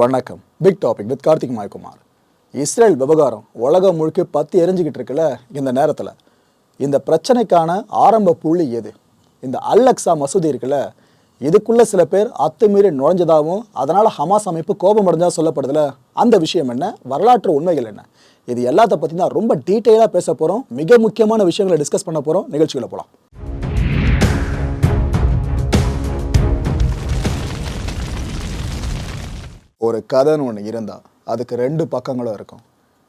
வணக்கம். Big topic with Karthik Maikumar. Israel விவகாரம் உலகம் முழுக்க பற்றி எரிஞ்சுக்கிட்டு இருக்குல்ல இந்த நேரத்தில். இந்த பிரச்சனைக்கான ஆரம்ப புள்ளி எது? இந்த அல்லக்ஸா மசூதி இருக்குல்ல இதுக்குள்ளே சில பேர் அத்துமீறி நுழைஞ்சதாகவும் அதனால் ஹமாஸ் அமைப்பு கோபமடைஞ்சால் சொல்லப்படுதுல அந்த விஷயம் என்ன? வரலாற்று உண்மைகள் என்ன? இது எல்லாத்த பற்றி தான் ரொம்ப டீட்டெயிலாக பேச போகிறோம் மிக முக்கியமான விஷயங்களை டிஸ்கஸ் பண்ண போகிறோம் நிகழ்ச்சிகளை போகலாம் ஒரு கதைன்னு ஒன்று இருந்தால் அதுக்கு ரெண்டு பக்கங்களும் இருக்கும்.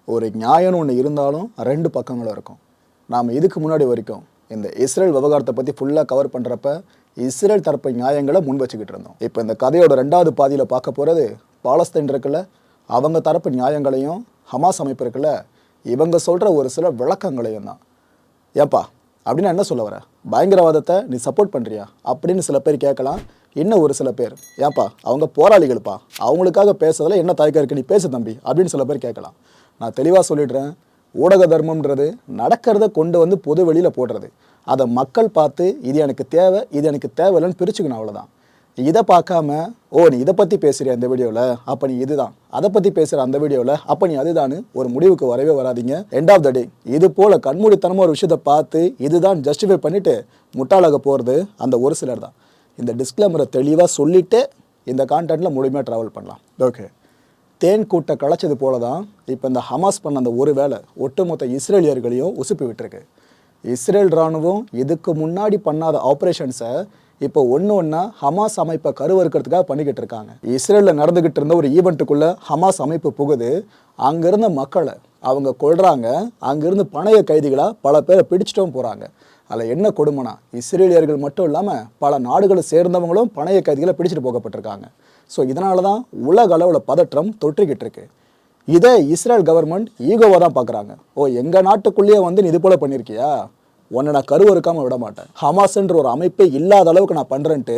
ஒரு நியாயம்னு ஒன்று இருந்தாலும் ரெண்டு பக்கங்களும் இருக்கும். நாம் இதுக்கு முன்னாடி வரைக்கும் இந்த இஸ்ரேல் விவகாரத்தை பற்றி ஃபுல்லாக கவர் பண்ணுறப்ப இஸ்ரேல் தரப்பு நியாயங்களை முன் வச்சுக்கிட்டு இருந்தோம். இப்போ இந்த கதையோட ரெண்டாவது பாதியில் பார்க்க போகிறது பாலஸ்தீன் இருக்குல்ல அவங்க தரப்பு நியாயங்களையும் ஹமாஸ் அமைப்பு இருக்குல்ல இவங்க சொல்கிற ஒரு சில விளக்கங்களையும் தான். ஏப்பா அப்படின்னு என்ன சொல்ல வர? பயங்கரவாதத்தை நீ சப்போர்ட் பண்ணுறியா அப்படின்னு சில பேர் கேட்கலாம். இன்னும் ஒரு சில பேர்? ஏன்ப்பா அவங்க போராளிகள்ப்பா. அவங்களுக்காக பேசுறதுல என்ன தயக்கம் இருக்கு? நீ பேசு தம்பி அப்படின்னு சில பேர் கேட்கலாம். நான் தெளிவாக சொல்லிடுறேன். ஊடக தர்மம்ன்றது நடக்கிறத கொண்டு வந்து பொது வெளியில் போடுறது. அதை மக்கள் பார்த்து இது எனக்கு தேவை இது எனக்கு தேவையில்லைன்னு பிரிச்சுக்கணும் அவ்வளோதான் இதை பார்க்காம ஓ நீ இதை பற்றி பேசுகிற அந்த வீடியோவில் அப்போ நீ இதுதான். அதை பற்றி பேசுகிற அந்த வீடியோவில் அப்போ நீ அதுதான்னு ஒரு முடிவுக்கு வரவே வராதீங்க. எண்ட் ஆஃப் த டே இது போல் கண்மூடித்தனமாக ஒரு விஷயத்தை பார்த்து இதுதான் ஜஸ்டிஃபை பண்ணிவிட்டு முட்டாளாக போகிறது அந்த ஒரு சிலர் தான் இந்த டிஸ்க்ளைமரை தெளிவாக சொல்லிவிட்டு இந்த கான்டென்ட்டில் முழுமையாக ட்ராவல் பண்ணலாம். ஓகே தேன் கூட்டை களைச்சது போல தான் இப்போ இந்த ஹமாஸ் பண்ண அந்த ஒரு வேலை ஒட்டுமொத்த இஸ்ரேலியர்களையும் உசுப்பி விட்டுருக்கு. இஸ்ரேல் ராணுவம் இதுக்கு முன்னாடி பண்ணாத ஆப்ரேஷன்ஸை இப்போ ஒன்று ஒன்றா ஹமாஸ் அமைப்பை கருவறுக்கிறதுக்காக பண்ணிக்கிட்டு இருக்காங்க. இஸ்ரேலில் நடந்துக்கிட்டு இருந்த ஒரு ஈவெண்ட்டுக்குள்ளே ஹமாஸ் அமைப்பு புகுது. அங்கேருந்த மக்களை அவங்க கொள்றாங்க அங்கேருந்து பணைய கைதிகளாக பல பேரை பிடிச்சிட்டும் போகிறாங்க அதில் என்ன கொடுமைனா இஸ்ரேலியர்கள் மட்டும் இல்லாமல் பல நாடுகளை சேர்ந்தவங்களும் பணைய கைதிகளை பிடிச்சிட்டு போகப்பட்டிருக்காங்க. ஸோ இதனால தான் உலக அளவில் பதற்றம் தொற்றிக்கிட்டு இருக்கு. இதை இஸ்ரேல் கவர்மெண்ட் ஈகோவாக தான் பார்க்குறாங்க. ஓ எங்கள் நாட்டுக்குள்ளேயே வந்து நீ இது போல் பண்ணியிருக்கியா? உன்னை நான் கருவறுக்காமல் விட மாட்டேன். ஹமாஸ்ன்ற ஒரு அமைப்பே இல்லாத அளவுக்கு நான் பண்ணுறேன்ட்டு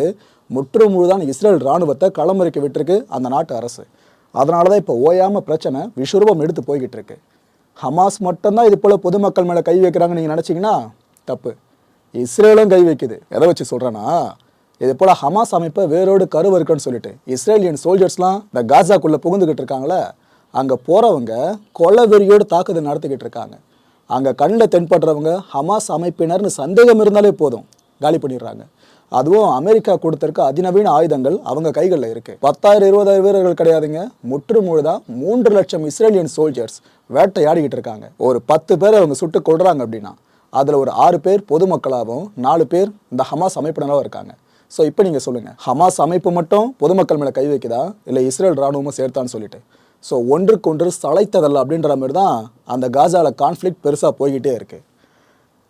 முற்று முழுதான் இஸ்ரேல் இராணுவத்தை களமிறக்கி விட்டுருக்கு அந்த நாட்டு அரசு. அதனால தான் இப்போ ஓயாமல் பிரச்சனை விஸ்வரூபம் எடுத்து போய்கிட்டு இருக்கு. ஹமாஸ் மட்டும்தான் இது போல் பொதுமக்கள் மேலே கை வைக்கிறாங்கன்னு நீங்கள் நினச்சிங்கன்னா தப்பு. இஸ்ரேலும் கை வைக்குது. எதை வச்சு சொல்கிறேன்னா இதே போல் ஹமாஸ் அமைப்பை வேரோடு கருவறுக்குன்னு சொல்லிட்டு இஸ்ரேலியன் சோல்ஜர்ஸ்லாம் இந்த காசாக்குள்ளே புகுந்துக்கிட்டு இருக்காங்களே அங்கே போகிறவங்க கொலை வெறியோடு தாக்குதல் நடத்திக்கிட்டு இருக்காங்க. அங்கே கண்ணில் தென்படுறவங்க ஹமாஸ் அமைப்பினர்னு சந்தேகம் இருந்தாலே போதும் காலி பண்ணிடுறாங்க. அதுவும் அமெரிக்கா கொடுத்திருக்க அதிநவீன ஆயுதங்கள் அவங்க கைகளில் இருக்குது பத்தாயிரம் இருபதாயிரம் வீரர்கள் கிடையாதுங்க. முற்று முழுதாக மூன்று லட்சம் இஸ்ரேலியன் சோல்ஜர்ஸ் வேட்டையாடிக்கிட்டு இருக்காங்க. ஒரு பத்து பேர் அவங்க சுட்டு கொள்றாங்க அப்படின்னா அதில் ஒரு ஆறு பேர் பொதுமக்களாகவும் நாலு பேர் இந்த ஹமாஸ் அமைப்பினராகவும் இருக்காங்க. ஸோ இப்போ நீங்கள் சொல்லுங்கள் ஹமாஸ் அமைப்பு மட்டும் பொதுமக்கள் மேலே கை வைக்குதா? இல்லை இஸ்ரேல் ராணுவமும் சேர்த்தான்னு சொல்லிட்டு. ஸோ ஒன்றுக்கொன்று சளைத்ததல்ல அப்படின்ற மாதிரி தான் அந்த காசாவில் கான்ஃப்ளிக்ட் பெருசாக போய்கிட்டே இருக்குது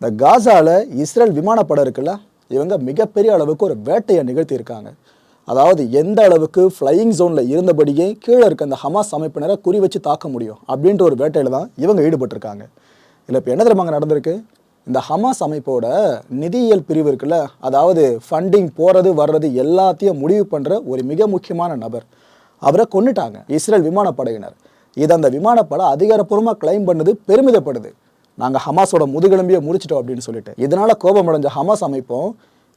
இந்த காசாவில் இஸ்ரேல் விமானப்படம் இருக்குல்ல இவங்க மிகப்பெரிய அளவுக்கு ஒரு வேட்டையை நிகழ்த்தியிருக்காங்க அதாவது எந்த அளவுக்கு ஃப்ளையிங் ஜோனில் இருந்தபடியே கீழே இருக்க அந்த ஹமாஸ் அமைப்பினரை குறி வச்சு தாக்க முடியும் அப்படின்ற ஒரு வேட்டையில் தான் இவங்க ஈடுபட்டிருக்காங்க. இல்லை இப்போ என்ன தெரியுமாங்க நடந்திருக்கு? இந்த ஹமாஸ் அமைப்போட நிதியியல் பிரிவு இருக்குல்ல அதாவது ஃபண்டிங் போகிறது வர்றது எல்லாத்தையும் முடிவு பண்ணுற ஒரு மிக முக்கியமான நபர். அவரை கொண்டுட்டாங்க இஸ்ரேல் விமானப்படையினர் இது அந்த விமானப்படை அதிகாரப்பூர்வமாக கிளைம் பண்ணது பெருமிதப்படுது. நாங்கள் ஹமாஸோட முதுகெலும்பியை முடிச்சிட்டோம் அப்படின்னு சொல்லிட்டு. இதனால் கோபம் அடைஞ்ச ஹமாஸ் அமைப்பும்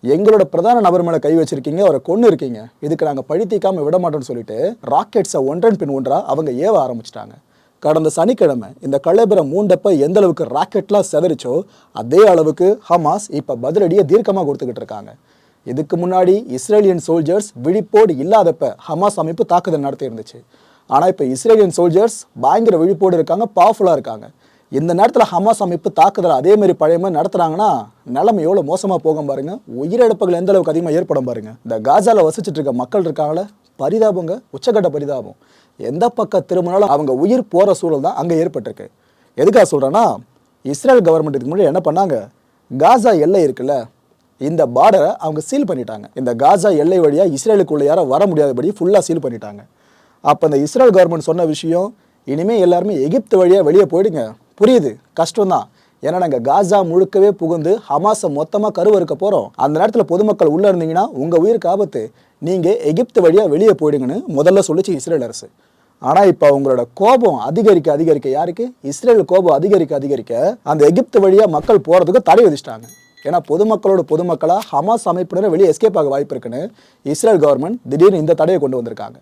எங்களோட பிரதான நபர் மேலே கை வச்சிருக்கீங்க அவரை கொண்டு இருக்கீங்க இதுக்கு நாங்கள் பழி தீக்காம விட மாட்டோம்னு சொல்லிட்டு ராக்கெட்ஸை ஒன்றன் பின் ஒன்றா அவங்க ஏவ ஆரம்பிச்சிட்டாங்க. கடந்த சனிக்கிழமை இந்த கலைபுரம் மூண்டப்ப எந்த அளவுக்கு ராக்கெட்லாம் செதறிச்சோ அதே அளவுக்கு ஹமாஸ் இப்போ பதிலடியை தீர்க்கமாக கொடுத்துக்கிட்டு இருக்காங்க. இதுக்கு முன்னாடி இஸ்ரேலியன் சோல்ஜர்ஸ் விழிப்போடு இல்லாதப்ப ஹமாஸ் அமைப்பு தாக்குதல் நடத்தி இருந்துச்சு ஆனால் இப்போ இஸ்ரேலியன் சோல்ஜர்ஸ் பயங்கர விழிப்போடு இருக்காங்க பவர்ஃபுல்லாக இருக்காங்க. இந்த நேரத்தில் ஹமாஸ் அமைப்பு தாக்குதல் அதேமாதிரி பழைய மாதிரி நடத்துனாங்கன்னா நிலைமை எவ்வளோ மோசமாக போகும் பாருங்கள் உயிரிழப்புகள் எந்த அளவுக்கு அதிகமாக ஏற்படும் பாருங்கள் இந்த காசாவில் வசிச்சுட்டு இருக்க மக்கள் இருக்காங்களே பரிதாபங்க உச்சக்கட்ட பரிதாபம். எந்த பக்கம் திரும்பினாலும் அவங்க உயிர் போகிற சூழல் தான் அங்கே ஏற்பட்டிருக்கு. எதுக்காக சொல்கிறேன்னா இஸ்ரேல் கவர்மெண்ட் இதுக்கு முன்னாடி என்ன பண்ணாங்க? காசா எல்லை இருக்குல்ல இந்த பார்டரை அவங்க சீல் பண்ணிட்டாங்க. இந்த காசா எல்லை வழியாக இஸ்ரேலுக்குள்ள யாரும் வர முடியாதபடி ஃபுல்லாக சீல் பண்ணிட்டாங்க. அப்போ இந்த இஸ்ரேல் கவர்மெண்ட் சொன்ன விஷயம் இனிமேல் எல்லாருமே எகிப்து வழியாக வெளியே போயிடுங்க. புரியுது? கஷ்டம்தான். ஏன்னா நாங்கள் காசா முழுக்கவே புகுந்து ஹமாஸை மொத்தமாக கருவறுக்க போகிறோம் அந்த நேரத்தில் பொதுமக்கள் உள்ளே இருந்தீங்கன்னா உங்கள் உயிருக்கு ஆபத்து. நீங்கள் எகிப்து வழியாக வெளியே போயிடுங்கன்னு முதல்ல சொல்லிச்சு இஸ்ரேல் அரசு. ஆனால் இப்போ அவங்களோட கோபம் அதிகரிக்க அதிகரிக்க யாருக்கு? இஸ்ரேல் கோபம் அதிகரிக்க அதிகரிக்க அந்த எகிப்து வழியாக மக்கள் போகிறதுக்கு தடை விதிச்சிட்டாங்க. ஏன்னா பொதுமக்களோட பொதுமக்களாக ஹமாஸ் அமைப்பினரை வெளியே எஸ்கேப் ஆக வாய்ப்பு இருக்குன்னு இஸ்ரேல் கவர்மெண்ட் திடீர்னு இந்த தடையை கொண்டு வந்திருக்காங்க.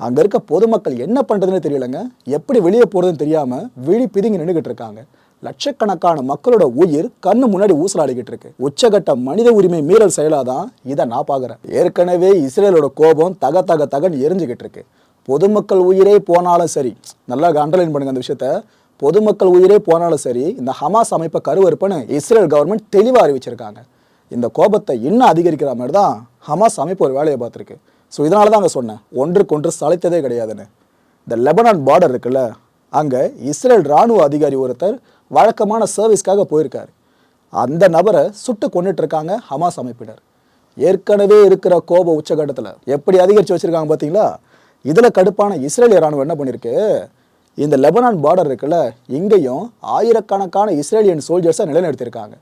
அங்கே இருக்க பொதுமக்கள் என்ன பண்ணுறதுன்னு தெரியலங்க. எப்படி வெளியே போகிறதுன்னு தெரியாமல் விழி பிதுங்கி நின்றுக்கிட்டு இருக்காங்க. லட்சக்கணக்கான மக்களோட உயிர் கண்ணு முன்னாடி ஊசலாடிக்கிட்டு இருக்கு. உச்சகட்ட மனித உரிமை மீறல் செயலாதான் இதை நான் பார்க்குறேன் ஏற்கனவே இஸ்ரேலோட கோபம் தக தக தகன்னு எரிஞ்சுக்கிட்டு இருக்கு. பொதுமக்கள் உயிரே போனாலும் சரி நல்லா அண்டர்லைன் பண்ணுங்க அந்த விஷயத்த. பொதுமக்கள் உயிரே போனாலும் சரி இந்த ஹமாஸ் அமைப்பை கருவறுப்புன்னு இஸ்ரேல் கவர்மெண்ட் தெளிவாக அறிவிச்சிருக்காங்க. இந்த கோபத்தை இன்னும் அதிகரிக்கிற மாதிரி தான் ஹமாஸ் அமைப்பு ஒரு வேலையை பார்த்துருக்கு. ஸோ இதனால தான் அங்கே சொன்னேன் ஒன்றுக்கு ஒன்று சளைத்ததே கிடையாதுன்னு. இந்த லெபனான் பார்டர் இருக்குல்ல அங்கே இஸ்ரேல் ராணுவ அதிகாரி ஒருத்தர் வழக்கமான சர்வீஸ்க்காக போயிருக்கார். அந்த நபரை சுட்டு கொண்டுட்டு இருக்காங்க ஹமாஸ் அமைப்பினர். ஏற்கனவே இருக்கிற கோப உச்சகட்டத்தில். எப்படி அதிகரித்து வச்சிருக்காங்க பார்த்தீங்களா? இதில் கடுப்பான இஸ்ரேலிய ராணுவம் என்ன பண்ணியிருக்கு? இந்த லெபனான் பார்டர் இருக்குல்ல இங்கேயும் ஆயிரக்கணக்கான இஸ்ரேலியன் சோல்ஜர்ஸை நிலைநிறுத்தியிருக்காங்க.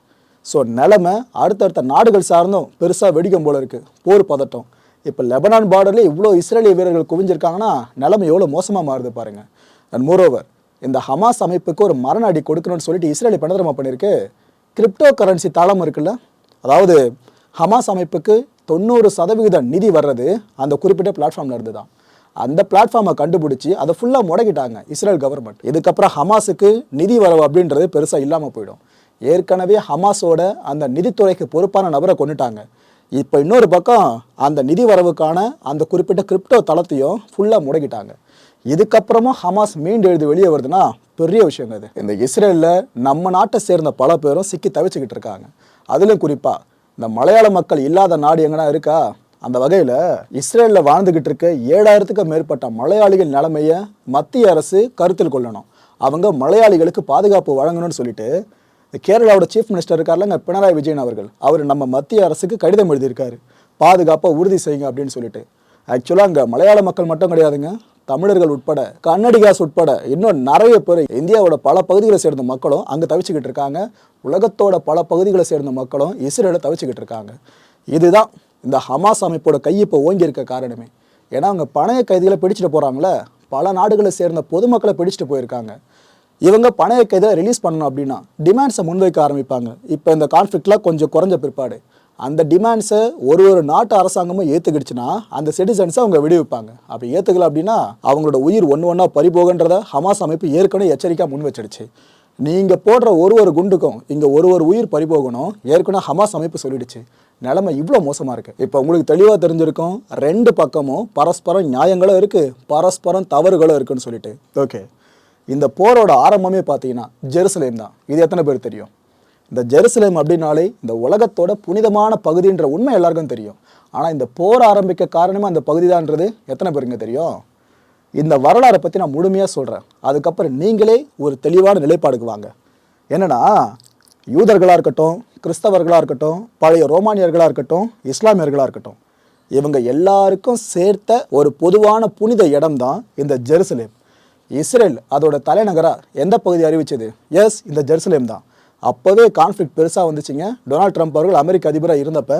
ஸோ நிலமை அடுத்தடுத்த நாடுகள் சார்ந்தும் பெருசாக வெடிக்கும் போல இருக்குது போர் பதட்டம். இப்போ லெபனான் பார்டர்லேயே இவ்வளோ இஸ்ரேலிய வீரர்கள் குவிஞ்சிருக்காங்கன்னா நிலைமை எவ்வளோ மோசமாக மாறுது பாருங்கள் அண்ட் மோரோவர் இந்த ஹமாஸ் அமைப்புக்கு ஒரு மரண அடி கொடுக்கணும்னு சொல்லிட்டு இஸ்ரேலி இப்போ பண்ணியிருக்கு? கிரிப்டோ கரன்சி தளம் இருக்குல்ல அதாவது ஹமாஸ் அமைப்புக்கு தொண்ணூறு சதவிகித நிதி வர்றது அந்த குறிப்பிட்ட பிளாட்ஃபார்ம்ல இருந்து தான் அந்த பிளாட்ஃபார்மை கண்டுபிடிச்சி அதை ஃபுல்லாக முடக்கிட்டாங்க இஸ்ரேல் கவர்மெண்ட் இதுக்கப்புறம் ஹமாஸுக்கு நிதி வரவு அப்படின்றது பெருசாக இல்லாமல் போயிடும். ஏற்கனவே ஹமாஸோட அந்த நிதித்துறைக்கு பொறுப்பான நபரை கொண்டுட்டாங்க. இப்போ இன்னொரு பக்கம் அந்த நிதி வரவுக்கான அந்த குறிப்பிட்ட கிரிப்டோ தளத்தையும் ஃபுல்லாக முடக்கிட்டாங்க. இதுக்கப்புறமும் ஹமாஸ் மீண்டு எழுதி வெளியே வருதுன்னா பெரிய விஷயங்க இது. இந்த இஸ்ரேலில் நம்ம நாட்டை சேர்ந்த பல பேரும் சிக்கி தவிச்சுக்கிட்டு இருக்காங்க. அதிலும் குறிப்பாக இந்த மலையாள மக்கள் இல்லாத நாடு எங்கன்னா இருக்கா? அந்த வகையில் இஸ்ரேலில் வாழ்ந்துக்கிட்டு இருக்க ஏழாயிரத்துக்கும் மேற்பட்ட மலையாளிகள் நிலைமையை மத்திய அரசு கருத்தில் கொள்ளணும். அவங்க மலையாளிகளுக்கு பாதுகாப்பு வழங்கணும்னு சொல்லிட்டு கேரளாவோட சீஃப் மினிஸ்டர் இருக்கார்லங்க பினராயி விஜயன் அவர்கள். அவர் நம்ம மத்திய அரசுக்கு கடிதம் எழுதியிருக்காரு. பாதுகாப்பை உறுதி செய்யுங்க அப்படின்னு சொல்லிட்டு. ஆக்சுவலாக அங்கே மலையாள மக்கள் மட்டும் கிடையாதுங்க. தமிழர்கள் உட்பட கன்னடிகாஸ் உட்பட இன்னும் நிறைய பேர் இந்தியாவோட பல பகுதிகளை சேர்ந்த மக்களும் அங்கே தவிச்சுக்கிட்டு இருக்காங்க. உலகத்தோட பல பகுதிகளை சேர்ந்த மக்களும் இஸ்ரேலை தவிச்சுக்கிட்டு இருக்காங்க. இதுதான் இந்த ஹமாஸ் அமைப்போட கை இப்போ ஓங்கி இருக்க காரணமே. ஏன்னா அவங்க பணைய கைதிகளை பிடிச்சிட்டு போகிறாங்களே பல நாடுகளை சேர்ந்த பொதுமக்களை பிடிச்சிட்டு போயிருக்காங்க. இவங்க பணைய கைதிகளை ரிலீஸ் பண்ணணும் அப்படின்னா டிமாண்ட்ஸை முன்வைக்க ஆரம்பிப்பாங்க. இப்போ இந்த கான்ஃப்ளிக்ட்லாம் கொஞ்சம் குறைஞ்ச பிற்பாடு. அந்த டிமாண்ட்ஸை ஒரு ஒரு நாட்டு அரசாங்கமும் ஏற்றுக்கிடுச்சுன்னா அந்த சிட்டிசன்ஸை அவங்க விடுவிப்பாங்க. அப்படி ஏற்றுக்கல அப்படின்னா அவங்களோட உயிர் ஒன்று ஒன்றா பறிபோகன்றத ஹமாஸ் அமைப்பு ஏற்கனவே எச்சரிக்கை முன் வச்சிடுச்சு நீங்கள் போடுற ஒரு ஒரு குண்டுக்கும் இங்கே ஒரு ஒரு உயிர் பறிபோகணும் ஏற்கனவே ஹமாஸ் அமைப்பு சொல்லிடுச்சு. நிலமை இவ்வளோ மோசமாக இருக்குது இப்போ உங்களுக்கு தெளிவாக தெரிஞ்சிருக்கும் ரெண்டு பக்கமும் பரஸ்பரம் நியாயங்களும் இருக்குது பரஸ்பரம் தவறுகளும் இருக்குன்னு சொல்லிட்டு. ஓகே இந்த போரோட ஆரம்பமே பார்த்தீங்கன்னா ஜெருசலேம் தான். இது எத்தனை பேர் தெரியும்? இந்த ஜெருசலேம் அப்படின்னாலே இந்த உலகத்தோட புனிதமான பகுதின்ற உண்மை எல்லாருக்கும் தெரியும். ஆனால் இந்த போர் ஆரம்பிக்க காரணமே அந்த பகுதி தான்ன்றது எத்தனை பேருங்க தெரியும்? இந்த வரலாறை பற்றி நான் முழுமையாக சொல்கிறேன் அதுக்கப்புறம் நீங்களே ஒரு தெளிவான நிலைப்பாடுக்கு வாங்க. என்னன்னா யூதர்களாக இருக்கட்டும் கிறிஸ்தவர்களாக இருக்கட்டும் பழைய ரோமானியர்களாக இருக்கட்டும் இஸ்லாமியர்களாக இருக்கட்டும் இவங்க எல்லாருக்கும் சேர்த்த ஒரு பொதுவான புனித இடம் தான் இந்த ஜெருசலேம். இஸ்ரேல் அதோட தலைநகராக எந்த பகுதி அறிவிச்சது? எஸ் இந்த ஜெருசலேம் தான். அப்போவே கான்ஃப்ளிக் பெருசாக வந்துச்சுங்க. டொனால்ட் ட்ரம்ப் அவர்கள் அமெரிக்க அதிபராக இருந்தப்ப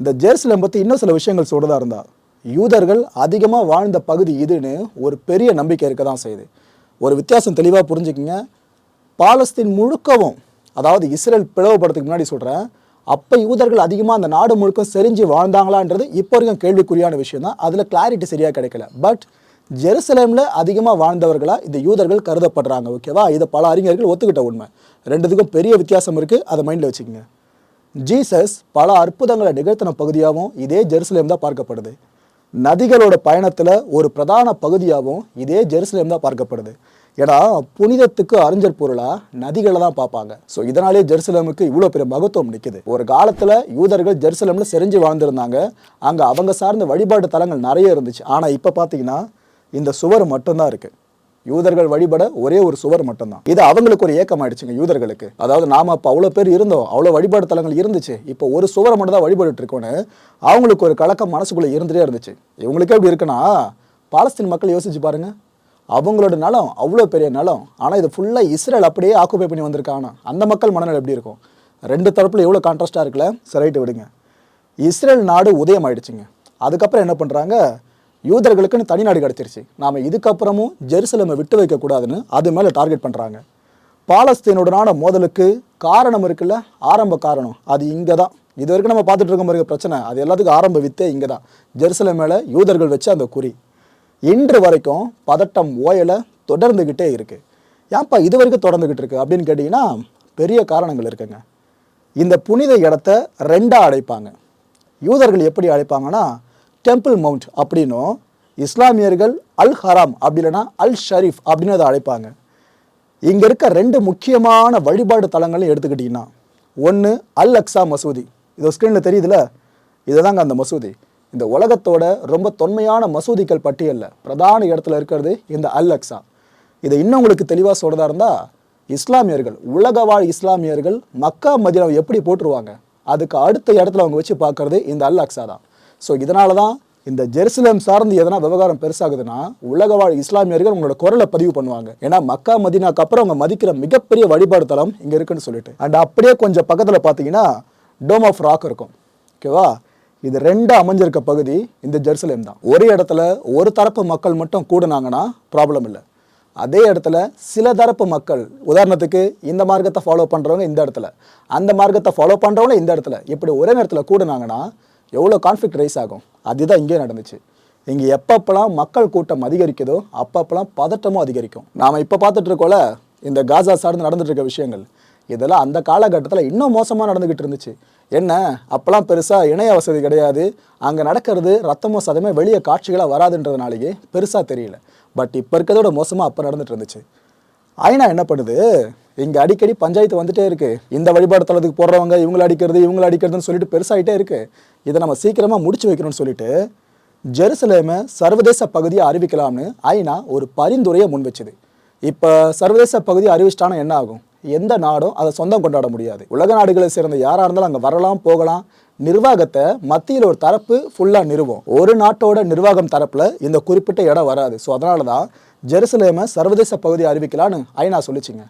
இந்த ஜெருசலேம் பற்றி இன்னும் சில விஷயங்கள் சொல்கிறதா இருந்தா யூதர்கள் அதிகமாக வாழ்ந்த பகுதி இதுன்னு ஒரு பெரிய நம்பிக்கை இருக்க தான் செய்யுது. ஒரு வித்தியாசம் தெளிவாக புரிஞ்சுக்கிங்க. பாலஸ்தீன் முழுக்கவும் அதாவது இஸ்ரேல் பிளவுபடுறதுக்கு முன்னாடி சொல்கிறேன் அப்போ யூதர்கள் அதிகமாக அந்த நாடு முழுக்க செறிஞ்சு வாழ்ந்தாங்களான்றது இப்போ வரைக்கும் கேள்விக்குறியான விஷயம் தான் அதில் கிளாரிட்டி சரியாக கிடைக்கல. பட் ஜெருசலேமில் அதிகமாக வாழ்ந்தவர்களாக இந்த யூதர்கள் கருதப்படுறாங்க ஓகேவா இதை பல அறிஞர்கள் ஒத்துக்கிட்ட உண்மை. ரெண்டுத்துக்கும் பெரிய வித்தியாசம் இருக்குது அதை மைண்டில் வச்சுக்கோங்க. ஜீசஸ் பல அற்புதங்களை நிகழ்த்தின பகுதியாகவும் இதே ஜெருசலேம் தான் பார்க்கப்படுது. நதிகளோட பயணத்தில் ஒரு பிரதான பகுதியாகவும் இதே ஜெருசலேம் தான் பார்க்கப்படுது. ஏன்னா புனிதத்துக்கு அறிஞர் பொருளாக நதிகளை தான் பார்ப்பாங்க. ஸோ இதனாலே ஜெருசலமுக்கு இவ்வளோ பெரிய மகத்துவம் நிற்குது ஒரு காலத்தில் யூதர்கள் ஜெருசலேமில் செறிஞ்சு வாழ்ந்திருந்தாங்க. அங்கே அவங்க சார்ந்த வழிபாட்டு தலங்கள் நிறைய இருந்துச்சு. ஆனால் இப்போ பார்த்தீங்கன்னா இந்த சுவர் மட்டும்தான் இருக்குது யூதர்கள் வழிபட ஒரே ஒரு சுவர் மட்டும்தான். இது அவங்களுக்கு ஒரு ஏக்கம் ஆயிடுச்சுங்க யூதர்களுக்கு. அதாவது நாம அப்போ அவ்வளோ பேர் இருந்தோம். அவ்வளோ வழிபாடு தலங்கள் இருந்துச்சு. இப்போ ஒரு சுவரை மட்டும் தான் வழிபட்டு இருக்கோன்னு அவங்களுக்கு ஒரு கலக்கம் மனசுக்குள்ளே இருந்துட்டே இருந்துச்சு. இவங்களுக்கே எப்படி இருக்குன்னா பாலஸ்தீன் மக்கள் யோசிச்சு பாருங்க. அவங்களோட நலம் அவ்வளோ பெரிய நலம். ஆனால் இது ஃபுல்லாக இஸ்ரேல் அப்படியே ஆக்குபை பண்ணி வந்திருக்காங்க அந்த மக்கள் மனநிலை எப்படி இருக்கும்? ரெண்டு தரப்பில் எவ்வளோ கான்ட்ராஸ்ட்டாக இருக்குல்ல? சரிட்டு விடுங்க. இஸ்ரேல் நாடு உதயம் ஆயிடுச்சுங்க. அதுக்கப்புறம் என்ன பண்ணுறாங்க யூதர்களுக்குன்னு தனி நாடு கிடச்சிருச்சு நாம் இதுக்கப்புறமும் ஜெருசலமை விட்டு வைக்கக்கூடாதுன்னு அது மேலே டார்கெட் பண்ணுறாங்க பாலஸ்தீனுடனான மோதலுக்கு காரணம் இருக்குல்ல? ஆரம்ப காரணம். அது இங்கே தான் இது வரைக்கும் நம்ம பார்த்துட்டு இருக்க மாதிரி பிரச்சனை. அது எல்லாத்துக்கும் ஆரம்ப வித்தே இங்கே தான் ஜெருசலம் மேலே யூதர்கள் வச்ச அந்த குறி. இன்று வரைக்கும் பதட்டம் ஓயலை தொடர்ந்துக்கிட்டே இருக்குது ஏன்ப்பா இது வரைக்கும் தொடர்ந்துக்கிட்டு இருக்கு அப்படின்னு கேட்டிங்கன்னா பெரிய காரணங்கள் இருக்குங்க. இந்த புனித இடத்த ரெண்டாக அழைப்பாங்க யூதர்கள் எப்படி அழைப்பாங்கன்னா டெம்பிள் மவுண்ட் அப்படின்னும் இஸ்லாமியர்கள் அல் ஹராம் அப்படி இல்லைன்னா அல் ஷரீஃப் அப்படின்னு அதை அழைப்பாங்க. இங்கே இருக்க ரெண்டு முக்கியமான வழிபாடு தலங்களையும் எடுத்துக்கிட்டிங்கன்னா ஒன்று அல் அக்ஸா மசூதி. இதோ ஸ்க்ரீனில் தெரியுதுல இதுதாங்க அந்த மசூதி. இந்த உலகத்தோட ரொம்ப தொன்மையான மசூதிகள் பட்டியலில் பிரதான இடத்துல இருக்கிறது இந்த அல் அக்ஸா இதை இன்னும் உங்களுக்கு தெளிவாக சொல்கிறதா இருந்தால் இஸ்லாமியர்கள் உலக வாழ் இஸ்லாமியர்கள் மக்கா மதினாவை எப்படி போட்டுருவாங்க அதுக்கு அடுத்த இடத்துல அவங்க வச்சு பார்க்கறது இந்த அல் அக்ஸா தான். ஸோ இதனால தான் இந்த ஜெருசலேம் சார்ந்து எதனா விவகாரம் பெருசாகுதுன்னா உலக வாழ் இஸ்லாமியர்கள் உங்களோட குரலை பதிவு பண்ணுவாங்க. ஏன்னா மக்கா மதினாக்கு அப்புறம் அவங்க மதிக்கிற மிகப்பெரிய வழிபாடு தலம் இங்கே இருக்குன்னு சொல்லிட்டு. அண்ட் அப்படியே கொஞ்சம் பக்கத்தில் பார்த்தீங்கன்னா டோம் ஆஃப் ராக் இருக்கும். ஓகேவா இது ரெண்டு அமைஞ்சிருக்க பகுதி இந்த ஜெருசலேம் தான். ஒரு இடத்துல ஒரு தரப்பு மக்கள் மட்டும் கூடுனாங்கன்னா ப்ராப்ளம் இல்லை. அதே இடத்துல சில தரப்பு மக்கள் உதாரணத்துக்கு இந்த மார்க்கத்தை ஃபாலோ பண்ணுறவங்க இந்த இடத்துல. அந்த மார்க்கத்தை ஃபாலோ பண்ணுறவங்க இந்த இடத்துல. இப்படி ஒரே நேரத்தில் கூடுனாங்கன்னா எவ்வளோ கான்ஃப்ளிக்ட் ரைஸ் ஆகும்? அதுதான் இங்கேயே நடந்துச்சு. இங்கே எப்பப்பெல்லாம் மக்கள் கூட்டம் அதிகரிக்குதோ அப்பப்பெல்லாம் பதட்டமும் அதிகரிக்கும். நாம் இப்போ பார்த்துட்டு இருக்கோம்ல இந்த காசா சார்ந்து நடந்துட்டு இருக்க விஷயங்கள். இதெல்லாம் அந்த காலகட்டத்தில் இன்னும் மோசமாக நடந்துக்கிட்டு இருந்துச்சு. என்ன? அப்போல்லாம் பெருசாக இணைய வசதி கிடையாது. அங்கே நடக்கிறது ரத்தமோ சதமே வெளியே காட்சிகளாக வராதுன்றதுனாலேயே பெருசாக தெரியல. பட் இப்போ இருக்கிறதோட மோசமாக அப்போ நடந்துட்டு இருந்துச்சு. ஐநா என்ன பண்ணுது? இங்கே அடிக்கடி பஞ்சாயத்து வந்துட்டே இருக்குது இந்த வழிபாடு தளத்துக்கு போடுறவங்க இவங்களை அடிக்கிறது இவங்களை அடிக்கிறதுன்னு சொல்லிட்டு பெருசாகிட்டே இருக்குது இதை நம்ம சீக்கிரமாக முடிச்சு வைக்கணும்னு சொல்லிட்டு ஜெருசலேமை சர்வதேச பகுதியை அறிவிக்கலாம்னு ஐநா ஒரு பரிந்துரையை முன் வச்சுது இப்போ சர்வதேச பகுதியை அறிவிச்சிட்டானா என்ன ஆகும்? எந்த நாடும் அதை சொந்தம் கொண்டாட முடியாது. உலக நாடுகளை சேர்ந்த யாராக இருந்தாலும் அங்கே வரலாம் போகலாம். நிர்வாகத்தை மத்தியில் ஒரு தரப்பு ஃபுல்லாக நிறுவோம். ஒரு நாட்டோட நிர்வாகம் தரப்பில் இந்த குறிப்பிட்ட இடம் வராது. ஸோ அதனால தான் ஜெருசலேமை சர்வதேச பகுதி அறிவிக்கலான்னு ஐநா சொல்லிச்சிங்க.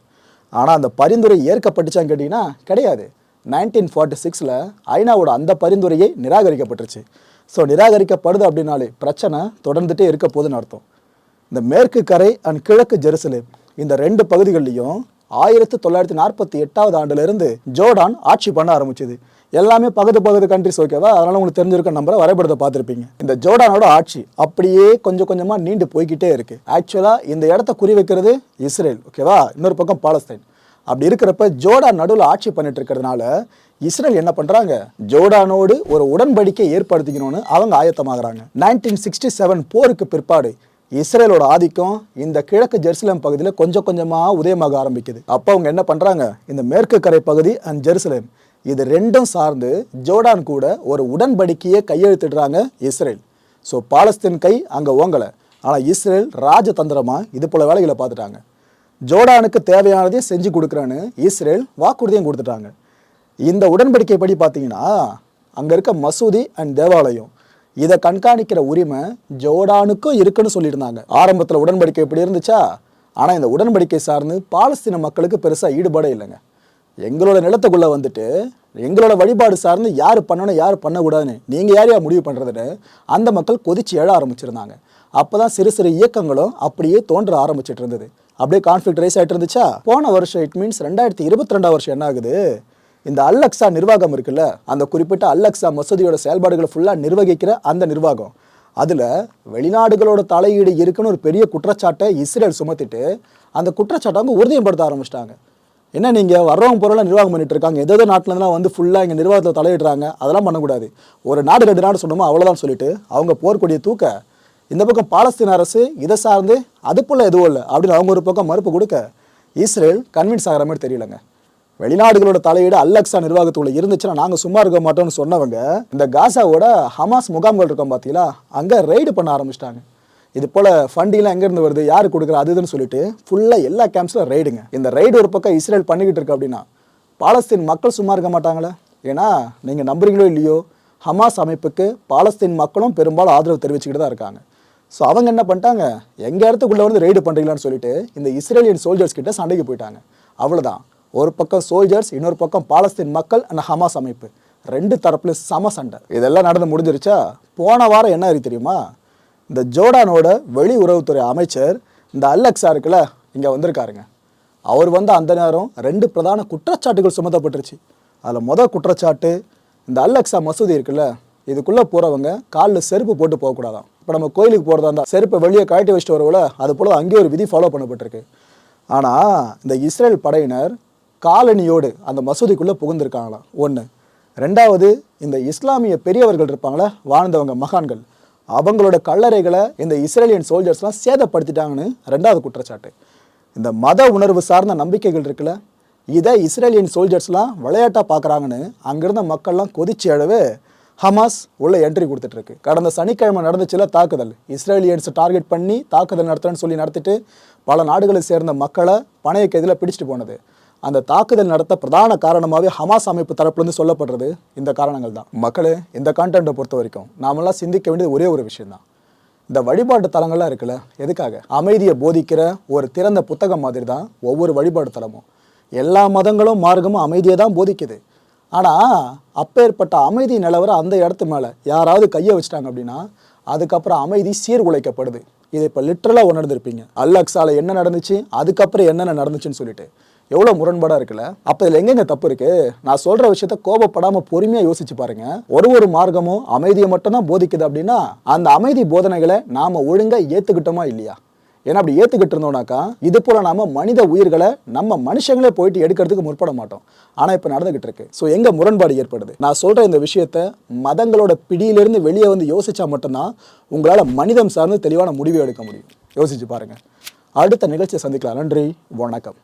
ஆனால் அந்த பரிந்துரை ஏற்கப்பட்டுச்சான்னு கேட்டிங்கன்னா கிடையாது. நைன்டீன் ஃபார்ட்டி சிக்ஸில் ஐநாவோட அந்த பரிந்துரையை நிராகரிக்கப்பட்டுருச்சு. ஸோ நிராகரிக்கப்படுது அப்படின்னாலே பிரச்சனை தொடர்ந்துட்டே இருக்க போகுதுன்னு அர்த்தம். இந்த மேற்கு கரை அண்ட் கிழக்கு ஜெருசலேம் இந்த ரெண்டு பகுதிகள்லையும் ஆயிரத்தி தொள்ளாயிரத்தி நாற்பத்தி எட்டாவது ஆண்டுலேருந்து ஜோர்டான் ஆட்சி பண்ண ஆரம்பிச்சது. எல்லாமே பக்கத்து பக்கத்து கண்ட்ரிஸ் ஓகேவா அதனால உங்களுக்கு தெரிஞ்சிருக்க நம்பரை வரைபடத்தை பார்த்துருப்பீங்க. இந்த ஜோர்டானோட ஆட்சி அப்படியே கொஞ்சம் கொஞ்சமாக நீண்டு போய்கிட்டே இருக்கு. ஆக்சுவலாக இந்த இடத்த குறி வைக்கிறது இஸ்ரேல் ஓகேவா இன்னொரு பக்கம் பாலஸ்தீன். அப்படி இருக்கிறப்ப ஜோர்டான் நடுவில் ஆட்சி பண்ணிட்டு இருக்கிறதுனால இஸ்ரேல் என்ன பண்ணுறாங்க ஜோர்டானோடு ஒரு உடன்படிக்கை ஏற்படுத்திக்கணும்னு அவங்க ஆயத்தமாகறாங்க. நைன்டீன் சிக்ஸ்டி செவன் போருக்கு பிற்பாடு இஸ்ரேலோட ஆதிக்கம் இந்த கிழக்கு ஜெருசலேம் பகுதியில் கொஞ்சம் கொஞ்சமாக உதயமாக ஆரம்பிக்குது. அப்போ அவங்க என்ன பண்ணுறாங்க இந்த மேற்கு கரை பகுதி அண்ட் ஜெருசலேம் இது ரெண்டும் சார்ந்து ஜோர்டான் கூட ஒரு உடன்படிக்கையை கையெழுத்திடுறாங்க இஸ்ரேல். ஸோ பாலஸ்தீன் கை அங்கே ஓங்கலை. ஆனால் இஸ்ரேல் ராஜதந்திரமாக இது போல வேலைகளை பார்த்துட்டாங்க. ஜோர்டானுக்கு தேவையானதையும் செஞ்சு கொடுக்குறேன்னு இஸ்ரேல் வாக்குறுதியும் கொடுத்துட்டாங்க. இந்த உடன்படிக்கை படி பார்த்தீங்கன்னா அங்கே இருக்க மசூதி அண்ட் தேவாலயம் இதை கண்காணிக்கிற உரிமை ஜோர்டானுக்கும் இருக்குன்னு சொல்லியிருந்தாங்க. ஆரம்பத்தில் உடன்படிக்கை இப்படி இருந்துச்சா? ஆனால் இந்த உடன்படிக்கை சார்ந்து பாலஸ்தீன மக்களுக்கு பெருசாக ஈடுபாடே இல்லைங்க. எங்களோட நிலத்துக்குள்ளே வந்துட்டு எங்களோட வழிபாடு சார்ந்து யார் பண்ணணும் யார் பண்ணக்கூடாதுன்னு நீங்கள் யார் யார் முடிவு பண்ணுறதுன்னு அந்த மக்கள் கொதிச்சு எழ ஆரம்பிச்சிருந்தாங்க. அப்போ தான் சிறு சிறு இயக்கங்களும் அப்படியே தோன்ற ஆரம்பிச்சிட்டு இருந்தது. அப்படியே கான்ஃப்ளிக்ட் ரைஸ் ஆகிட்டு இருந்துச்சா? போன வருஷம் இட் மீன்ஸ் ரெண்டாயிரத்தி இருபத்தி ரெண்டாம் வருஷம் என்ன ஆகுது? இந்த அல்லக்ஸா நிர்வாகம் இருக்குல்ல அந்த குறிப்பிட்ட அல்லக்ஸா மசூதியோட செயல்பாடுகளை ஃபுல்லாக நிர்வகிக்கிற அந்த நிர்வாகம். அதில் வெளிநாடுகளோட தலையீடு இருக்குன்னு ஒரு பெரிய குற்றச்சாட்டை இஸ்ரேல் சுமத்திட்டு அந்த குற்றச்சாட்டை அவங்க உறுதிப்படுத்த ஆரம்பிச்சிட்டாங்க. என்ன நீங்கள் வர்றவங்க பொருளாக நிர்வாகம் பண்ணிட்டு இருக்காங்க எதோ நாட்டிலேருந்துலாம் வந்து ஃபுல்லாக இங்கே நிர்வாகத்தில் தலையிடுறாங்க அதெல்லாம் பண்ணக்கூடாது. ஒரு நாடு ரெண்டு நாடு சொன்னோமோ அவ்வளோதான் சொல்லிட்டு அவங்க போர்க்கூடிய தூக்க இந்த பக்கம் பாலஸ்தீன் அரசு இதை சார்ந்து அது எதுவும் இல்லை அப்படின்னு அவங்க ஒரு பக்கம் மறுப்பு கொடுக்க இஸ்ரேல் கன்வின்ஸ் ஆகிற மாதிரி தெரியலங்க. வெளிநாடுகளோட தலையீடு அல்லக்ஸா நிர்வாகத்துக்குள்ள இருந்துச்சுன்னா நாங்கள் சும்மா இருக்க மாட்டோம்னு சொன்னவங்க இந்த காசாவோட ஹமாஸ் முகாம்கள் இருக்கோம் பார்த்தீங்களா அங்கே ரைடு பண்ண ஆரம்பிச்சிட்டாங்க. இது போல் ஃபண்டிங்லாம் எங்கேருந்து வருது? யார் கொடுக்குறா? அது இதுன்னு சொல்லிட்டு ஃபுல்லாக எல்லா கேம்ப்ஸில் ரைடுங்க இந்த ரைடு ஒரு பக்கம் இஸ்ரேல் பண்ணிக்கிட்டு இருக்கு அப்படின்னா பாலஸ்தீன் மக்கள் சும்மா இருக்க மாட்டாங்களே? ஏன்னா நீங்கள் நம்புறீங்களோ இல்லையோ ஹமாஸ் அமைப்புக்கு பாலஸ்தீன் மக்களும் பெரும்பாலும் ஆதரவு தெரிவிச்சுக்கிட்டு தான் இருக்காங்க. ஸோ அவங்க என்ன பண்ணிட்டாங்க? எங்கள் இடத்துக்குள்ளே வந்து ரைடு பண்ணுறீங்களான்னு சொல்லிட்டு இந்த இஸ்ரேலியன் சோல்ஜர்ஸ் கிட்ட சண்டைக்கு போயிட்டாங்க. அவ்வளோதான் ஒரு பக்கம் சோல்ஜர்ஸ் இன்னொரு பக்கம் பாலஸ்தீன் மக்கள் அண்ட் ஹமாஸ் அமைப்பு. ரெண்டு தரப்புல சம சண்டை. இதெல்லாம் நடந்து முடிஞ்சிருச்சா? போன வாரம் என்ன ஆகி தெரியுமா? இந்த ஜோர்டானோட வெளி உறவுத்துறை அமைச்சர் இந்த அல்லக்ஸா இருக்குல்ல இங்கே வந்திருக்காருங்க. அவர் வந்து அந்த நேரம் ரெண்டு பிரதான குற்றச்சாட்டுகள் சுமத்தப்பட்டுருச்சு. அதில் மொதல் குற்றச்சாட்டு இந்த அல்லக்ஸா மசூதி இருக்குல்ல இதுக்குள்ளே போகிறவங்க காலில் செருப்பு போட்டு போகக்கூடாதான் இப்போ நம்ம கோயிலுக்கு போகிறதா இருந்தால் செருப்பை வெளியே கழட்டி வச்சுட்டு வரவுல அது போல் அங்கேயே ஒரு விதி ஃபாலோ பண்ணப்பட்டிருக்கு. ஆனால் இந்த இஸ்ரேல் படையினர் காலனியோடு அந்த மசூதிக்குள்ளே புகுந்திருக்காங்களாம். ஒன்று ரெண்டாவது இந்த இஸ்லாமிய பெரியவர்கள் இருப்பாங்களே வாழ்ந்தவங்க மகான்கள் அவங்களோட கல்லறைகளை இந்த இஸ்ரேலியன் சோல்ஜர்ஸ்லாம் சேதப்படுத்திட்டாங்கன்னு ரெண்டாவது குற்றச்சாட்டு. இந்த மத உணர்வு சார்ந்த நம்பிக்கைகள் இருக்குல்ல இதை இஸ்ரேலியன் சோல்ஜர்ஸ்லாம் விளையாட்டாக பார்க்குறாங்கன்னு அங்கிருந்த மக்கள்லாம் கொதிச்சு எழவே ஹமாஸ் உள்ள என்ட்ரி கொடுத்துட்ருக்கு கடந்த சனிக்கிழமை நடந்துச்சுல தாக்குதல். இஸ்ரேலியன்ஸை டார்கெட் பண்ணி தாக்குதல் நடத்துறேன்னு சொல்லி நடத்திட்டு பல நாடுகளை சேர்ந்த மக்களை பணைய கைதில் பிடிச்சிட்டு போனது. அந்த தாக்குதல் நடத்த பிரதான காரணமாகவே ஹமாஸ் அமைப்பு தரப்புலேருந்து சொல்லப்படுறது இந்த காரணங்கள் தான். மக்களே இந்த கான்டென்ட்டை பொறுத்த வரைக்கும் நாமெல்லாம் சிந்திக்க வேண்டியது ஒரே ஒரு விஷயம்தான். இந்த வழிபாட்டு தலங்கள்லாம் இருக்குல்ல எதுக்காக? அமைதியை போதிக்கிற ஒரு திறந்த புத்தகம் மாதிரி தான் ஒவ்வொரு வழிபாட்டு தலமும். எல்லா மதங்களும் மார்க்கமும் அமைதியை தான் போதிக்குது. ஆனால் அப்பேற்பட்ட அமைதி நிலவர அந்த இடத்து மேலே யாராவது கையை வச்சிட்டாங்க அப்படின்னா அதுக்கப்புறம் அமைதி சீர்குலைக்கப்படுது. இது இப்போ லிட்ரலாக உணர்ந்திருப்பீங்க. அல்லக்ஸால என்ன நடந்துச்சு? அதுக்கப்புறம் என்னென்ன நடந்துச்சுன்னு சொல்லிட்டு. எவ்வளோ முரண்பாடாக இருக்குல்ல? அப்போ இதில் எங்கெங்க தப்பு இருக்கு? நான் சொல்கிற விஷயத்த கோபப்படாமல் பொறுமையாக யோசிச்சு பாருங்க. ஒரு ஒரு மார்க்கமும் அமைதியை மட்டும்தான் போதிக்குது அப்படின்னா அந்த அமைதி போதனைகளை நாம் ஒழுங்காக ஏற்றுக்கிட்டோமா இல்லையா? ஏன்னா அப்படி ஏற்றுக்கிட்டு இருந்தோம்னாக்கா இது போல நாம மனித உயிர்களை நம்ம மனுஷங்களே போயிட்டு எடுக்கிறதுக்கு முற்பட மாட்டோம். ஆனால் இப்போ நடந்துகிட்டு இருக்கு. ஸோ எங்க முரண்பாடு ஏற்படுது? நான் சொல்ற இந்த விஷயத்த மதங்களோட பிடியிலிருந்து வெளியே வந்து யோசிச்சா மட்டும்தான் உங்களால் மனிதம் சார்ந்து தெளிவான முடிவு எடுக்க முடியும். யோசிச்சு பாருங்க. அடுத்த நிகழ்ச்சியை சந்திக்கலாம். நன்றி. வணக்கம்.